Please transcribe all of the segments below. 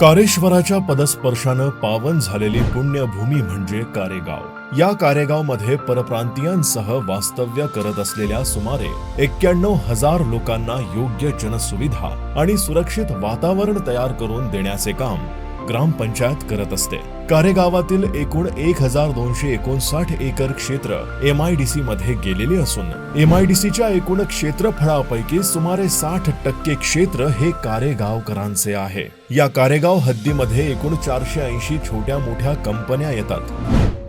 कारेश्वराच्या पदस्पर्शानं पावन झालेली पुण्यभूमी म्हणजे कारेगाव. या कारेगावमध्ये परप्रांतीयांसह वास्तव्य करत असलेल्या सुमारे एक्क्याण्णव हजार लोकांना योग्य जनसुविधा आणि सुरक्षित वातावरण तयार करून देण्याचे काम ग्रामपंचायत करत असते. कारेगावातील एकूण एक हजार दोनशे एकोणसाठ एकर क्षेत्र एमआयडीसी मध्ये गेलेले असून एम आयडीसीच्या एकूण क्षेत्रफळापैकी सुमारे साठ टक्के क्षेत्र हे कारेगावकरांचे आहे. या कारेगाव हद्दीमध्ये एकूण चारशे ऐंशी छोट्या मोठ्या कंपन्या येतात.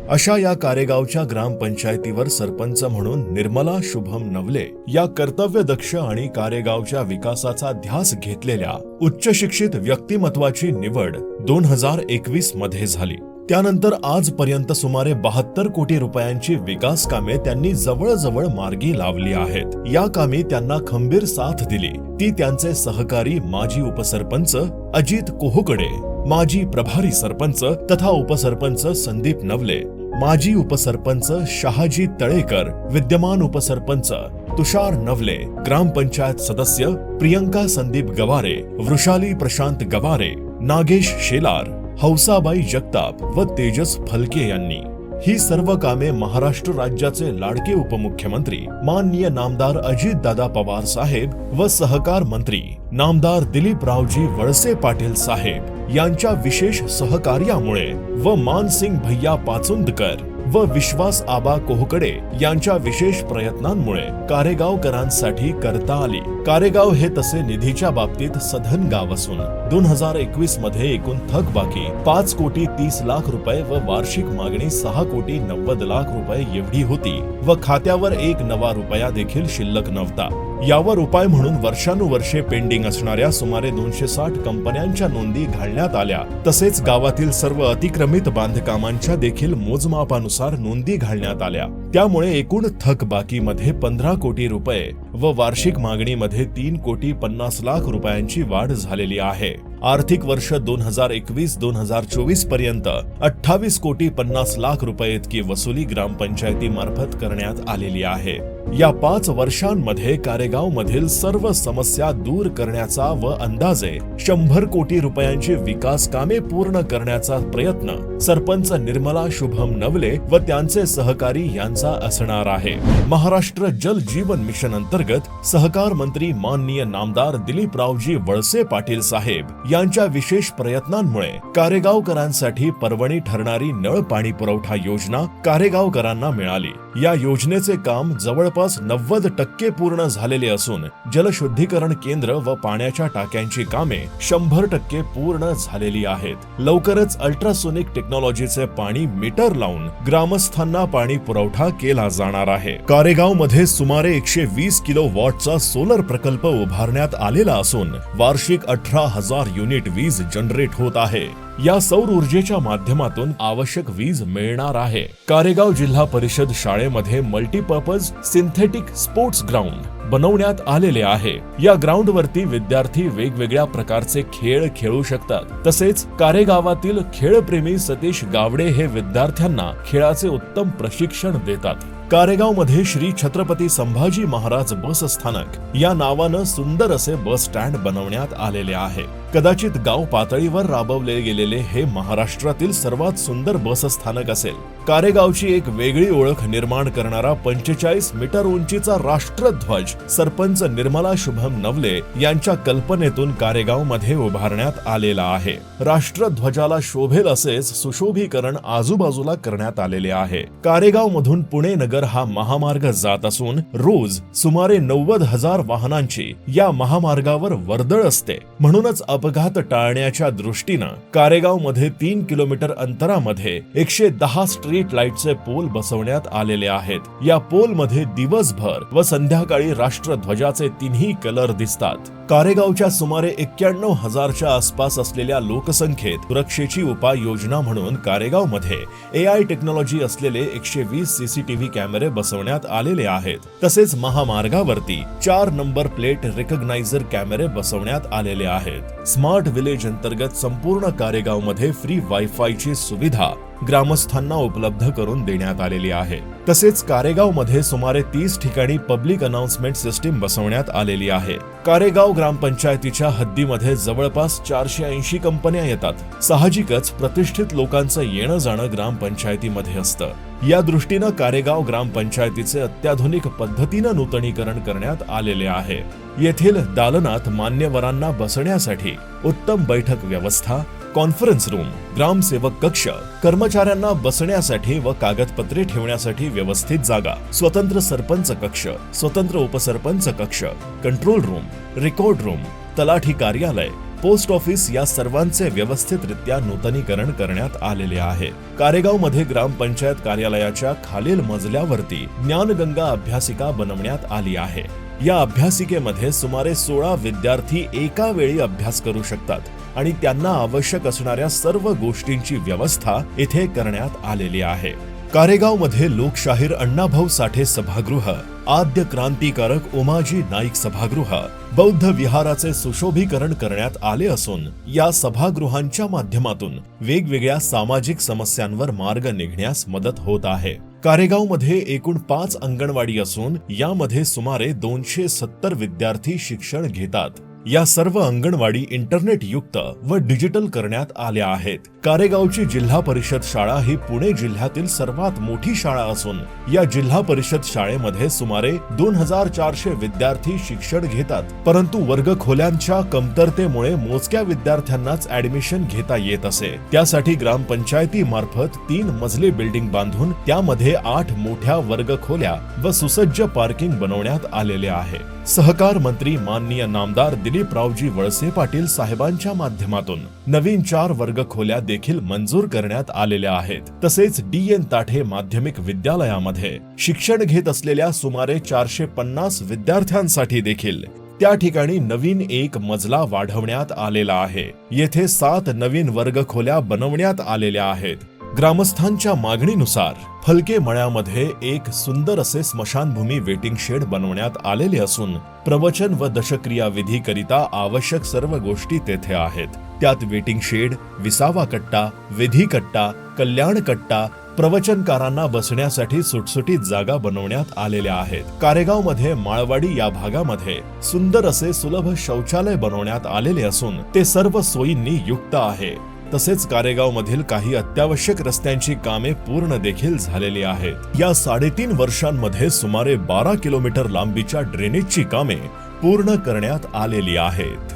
अशा या कारेगावच्या ग्रामपंचायतीवर सरपंच म्हणून निर्मला शुभम नवले या कर्तव्यदक्ष आणि कारेगावच्या विकासाचा ध्यास घेतलेल्या उच्च शिक्षित व्यक्तिमत्वाची निवड दोन हजार एकवीसमध्ये झाली. त्यानंतर आजपर्यंत सुमारे बहात्तर कोटी रुपयांची विकास कामे त्यांनी जवळजवळ मार्गी लावली आहेत. या कामी त्यांना खंबीर साथ दिली. ती त्यांचे सहकारी माजी उपसरपंच अजित कोहकडे माजी प्रभारी सरपंच तथा उपसरपंच संदीप नवले माजी उपसरपंच शहाजी तळेकर विद्यमान उपसरपंच तुषार नवले ग्रामपंचायत सदस्य प्रियंका संदीप गवारे वृषाली प्रशांत गवारे नागेश शेलार हौसाबाई जगताप व तेजस फलके यांनी. ही सर्व कामे महाराष्ट्र राज्याचे लाडके उपमुख्यमंत्री माननीय नामदार अजितदादा पवार साहेब व सहकार मंत्री नामदार दिलीपरावजी वळसे पाटील साहेब यांच्या विशेष सहकार्यामुळे व मानसिंग भैया पाचुंदकर व विश्वास आबा कोहकडे यांच्या विशेष प्रयत्नांमुळे कारेगावकरांसाठी करता आली. कारेगाव हे तसे निधीच्या बाबतीत सधन गाव असून दोन हजार एकवीसमध्ये एकूण थकबाकी पाच कोटी तीस लाख रुपये व वार्षिक मागणी सहा कोटी नव्वद लाख रुपये एवढी होती व खात्यावर एक नवा रुपया देखील शिल्लक नव्हता. यावर उपाय म्हणून वर्षानुवर्षे पेंडिंग असणाऱ्या सुमारे दोनशे साठ कंपन्यांच्या नोंदी घालण्यात आल्या. तसेच गावातील सर्व अतिक्रमित बांधकामांच्या देखील मोजमापानुसार नोंदी घालण्यात आल्या. त्यामुळे एकूण थकबाकीमध्ये पंधरा कोटी रुपये व वार्षिक मागणीमध्ये तीन कोटी पन्नास लाख रुपयांची वाढ झालेली आहे. आर्थिक वर्ष दोन हजार एकवीस दोन हजार चोवीसपर्यंत अठ्ठावीस कोटी पन्नास लाख रुपये इतकी वसुली ग्रामपंचायतीमार्फत करण्यात आलेली आहे. या पाच वर्षांमध्ये कारेगाव मधील सर्व समस्या दूर करण्याचा व अंदाजे शंभर कोटी रुपयांची विकास कामे पूर्ण करण्याचा प्रयत्न सरपंच निर्मला शुभम नवले व त्यांचे सहकारी यांचा असणार आहे. महाराष्ट्र जल जीवन मिशन अंतर्गत सहकार मंत्री माननीय नामदार दिलीपरावजी वळसे पाटील साहेब यांच्या विशेष प्रयत्नांमुळे कारेगावकरांसाठी पर्वणी ठरणारी नळ पाणी पुरवठा योजना कारेगावकरांना मिळाली. या योजनेचे काम जवळपास नव्वद टक्के पूर्ण झालेले असून जलशुद्धीकरण केंद्र व पाण्याच्या टाक्यांची कामे शंभर टक्के पूर्ण झालेली आहेत. लवकरच अल्ट्रासोनिक टेक्नॉलॉजीचे पाणी मीटर लावून ग्रामस्थांना पाणी पुरवठा केला जाणार आहे. कारेगावमध्ये सुमारे एकशे वीस किलो वॉटचा सोलर प्रकल्प उभारण्यात आलेला असून वार्षिक अठरा हजार युनिट वीज जनरेट होत आहे. या सौर ऊर्जेच्या माध्यमातून आवश्यक वीज मिळणार आहे. कारेगाव जिल्हा परिषद शाळेमध्ये मल्टीपर्पज सिंथेटिक स्पोर्ट्स ग्राउंड बनवण्यात आलेले आहे. या ग्राउंड वरती विद्यार्थी वेगवेगळ्या प्रकारचे खेळ खेळू शकतात. तसेच कारेगावातील खेळप्रेमी सतीश गावडे हे विद्यार्थ्यांना खेळाचे उत्तम प्रशिक्षण देतात. कारेगावमध्ये श्री छत्रपती संभाजी महाराज बस स्थानक या नावानं सुंदर असे बस स्टँड बनवण्यात आलेले आहे. कदाचित गाव पातळीवर राबवले गेलेले हे महाराष्ट्रातील सर्वात सुंदर बसस्थानक असेल. कारेगावची एक वेगळी ओळख निर्माण करणारा पंचेचाळीस मीटर उंचीचा राष्ट्रध्वज सरपंच निर्मला शुभम नवले यांच्या कल्पनेतून कारेगावमध्ये उभारण्यात आलेला आहे. राष्ट्रध्वजाला शोभेल असेच सुशोभीकरण आजूबाजूला करण्यात आलेले आहे. कारेगाव मधून पुणे नगर हा महामार्ग जात असून रोज सुमारे नव्वद हजार वाहनांची या महामार्गावर वर्दळ असते. म्हणूनच अपघात टाळण्याच्या दृष्टीनं कारेगावमध्ये तीन किलोमीटर अंतरामध्ये एकशे दहा स्ट्रीट लाईटचे पोल बसवण्यात आलेले आहेत. या पोलमध्ये दिवसभर व संध्याकाळी राष्ट्रध्वजाचे तिन्ही कलर दिसतात. कारेगावच्या सुमारे एक्क्याण्णव हजारच्या आसपास असलेल्या लोकसंख्येत सुरक्षेची उपाययोजना म्हणून कारेगावमध्ये ए आय टेक्नॉलॉजी असलेले एकशे वीस सीसीटीव्ही कॅमेरे बसवण्यात आलेले आहेत. तसेच महामार्गावरती चार नंबर प्लेट रेकग्नायझर कॅमेरे बसवण्यात आलेले आहेत. स्मार्ट विलेज अंतर्गत संपूर्ण कारेगावमध्ये फ्री वायफायची सुविधा ग्रामस्थांना उपलब्ध करून देण्यात आलेली आहे. तसेच कारेगावमध्ये सुमारे तीस ठिकाणी पब्लिक अनाउन्समेंट सिस्टीम बसवण्यात आलेली आहे. कारेगाव ग्रामपंचायतीच्या हद्दीमध्ये जवळपास चारशे ऐंशी कंपन्या येतात. साहजिकच प्रतिष्ठित लोकांचं येणं जाणं ग्रामपंचायतीमध्ये असतं. या दृष्टीनं कारेगाव ग्रामपंचायतीचे अत्याधुनिक पद्धतीनं नूतनीकरण करण्यात आलेले आहे. येथील दालनात मान्यवरांना बसण्यासाठी उत्तम बैठक व्यवस्था कॉन्फरन्स रूम ग्रामसेवक कक्ष कर्मचाऱ्यांना बसण्यासाठी व कागदपत्रे ठेवण्यासाठी व्यवस्थित जागा स्वतंत्र सरपंच कक्ष स्वतंत्र उपसरपंच कक्ष कंट्रोल रूम रेकॉर्ड रूम तलाठी कार्यालय पोस्ट ऑफिस या सर्वांचे व्यवस्थितरित्या नूतनीकरण करण्यात आलेले आहे. कारेगावमध्ये ग्रामपंचायत कार्यालयाच्या खालील मजल्यावरती ज्ञानगंगा अभ्यासिका बनवण्यात आली आहे. या अभ्यासिकेमध्ये सुमारे सोळा विद्यार्थी एका वेळी अभ्यास करू शकतात आणि त्यांना आवश्यक असणाऱ्या सर्व गोष्टींची व्यवस्था इथे करण्यात आलेली आहे. कारेगावमध्ये लोकशाहीर अण्णाभाऊ साठे सभागृह आद्य क्रांतिकारक उमाजी नाईक सभागृह बौद्ध विहाराचे सुशोभीकरण करण्यात आले असून या सभागृहांच्या माध्यमातून वेगवेगळ्या सामाजिक समस्यांवर मार्ग निघण्यास मदत होत आहे. कारेगावमध्ये एकूण पाच अंगणवाडी असून यामध्ये सुमारे दोनशे सत्तर विद्यार्थी शिक्षण घेतात. या सर्व अंगणवाडी इंटरनेट युक्त व डिजिटल करण्यात आल्या आहेत. कारेगावची जिल्हा परिषद शाळा ही पुणे जिल्ह्यातील सर्वात मोठी शाळा असून या जिल्हा परिषद शाळेमध्ये सुमारे दोन हजार चारशे विद्यार्थी शिक्षण घेतात. परंतु वर्ग खोल्यांच्या कमतरतेमुळे मोजक्या विद्यार्थ्यांनाच ऍडमिशन घेता येत असे. त्यासाठी ग्रामपंचायती मार्फत तीन मजली बिल्डिंग बांधून त्यामध्ये आठ मोठ्या वर्ग खोल्या व सुसज्ज पार्किंग बनवण्यात आलेले आहे. सहकार मंत्री माननीय नामदार दिलीपरावजी वळसे पाटील साहेबांच्या माध्यमातून नवीन चार वर्ग खोल्या देखील मंजूर करण्यात आलेल्या आहेत. तसेच डी एन ताठे माध्यमिक विद्यालयामध्ये शिक्षण घेत असलेल्या सुमारे चारशे पन्नास विद्यार्थ्यांसाठी देखील त्या ठिकाणी नवीन एक मजला वाढवण्यात आलेला आहे. येथे सात नवीन वर्ग खोल्या बनवण्यात आलेल्या आहेत. ग्रामस्थांच्या मागणीनुसार फलके मळ्यामध्ये एक सुंदर असे स्मशानभूमी वेटिंग शेड बनवण्यात आलेले असून प्रवचन व दशक्रिया विधी करिता आवश्यक सर्व गोष्टी तेथे आहेत. त्यात वेटिंग शेड विसावा कट्टा विधी कट्टा कल्याण कट्टा प्रवचनकारांना बसण्यासाठी सुटसुटीत जागा बनवण्यात आलेल्या आहेत. कारेगावमध्ये माळवाडी या भागामध्ये सुंदर असे सुलभ शौचालय बनवण्यात आलेले असून ते सर्व सोयींनी युक्त आहे. तसेच कारेगाव मधील काही अत्यावश्यक रस्त्यांची कामे पूर्ण देखील झालेली आहेत. या साडेतीन वर्षांमध्ये सुमारे बारा किलोमीटर लांबीच्या ड्रेनेजची कामे पूर्ण करण्यात आलेली आहेत.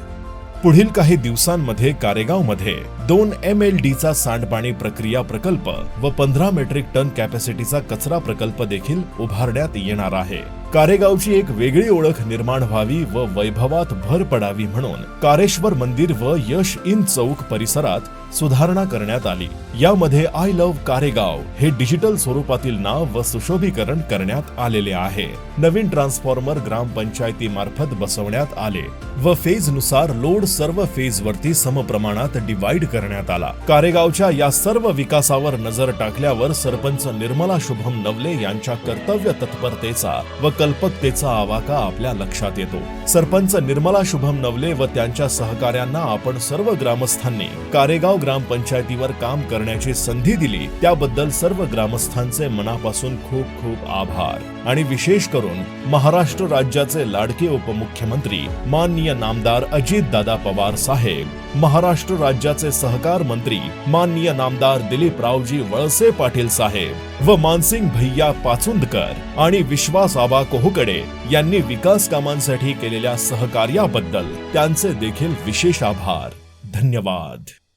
पुढील काही दिवसांमध्ये कारेगावमध्ये दोन एम एल डीचा सांडपाणी प्रक्रिया प्रकल्प व पंधरा मेट्रिक टन कॅपॅसिटीचा कचरा प्रकल्प देखील उभारण्यात येणार आहे. कारेगावची एक वेगळी ओळख निर्माण व्हावी व वैभवात भर पडावी म्हणून कारेश्वर मंदिर व यश इन चौक परिसरात सुधारणा करण्यात आली. यामध्ये आय लव्ह कारेगाव हे डिजिटल स्वरूपातील नाव व सुशोभीकरण करण्यात आलेले आहे. नवीन ट्रान्सफॉर्मर ग्रामपंचायती मार्फत बसवण्यात आले व फेजनुसार लोड सर्व फेज वरती समप्रमाणात डिवाइड करण्यात आला. कारेगावच्या या सर्व विकासावर नजर टाकल्यावर सरपंच निर्मला शुभम नवले यांच्या कर्तव्य तत्परतेचा व कल्पकतेचा आवाका आपल्या लक्षात येतो. सरपंच निर्मला शुभम नवले व त्यांच्या सहकाऱ्यांना आपण सर्व ग्रामस्थांनी कारेगाव ग्रामपंचायतीवर काम करण्याची संधी दिली त्याबद्दल सर्व ग्रामस्थांचे मनापासून खूप खूप आभार. आणि विशेष करून महाराष्ट्र राज्याचे लाडके उपमुख्यमंत्री माननीय नामदार अजित दादा पवार साहेब महाराष्ट्र राज्याचे सहकार मंत्री माननीय नामदार दिलीप रावजी वळसे पाटील साहेब व मानसिंग भैया पाचुंदकर आणि विश्वास आबा कोहकडे यांनी विकास कामांसाठी केलेल्या सहकार्याबद्दल त्यांचे देखील विशेष आभार. धन्यवाद.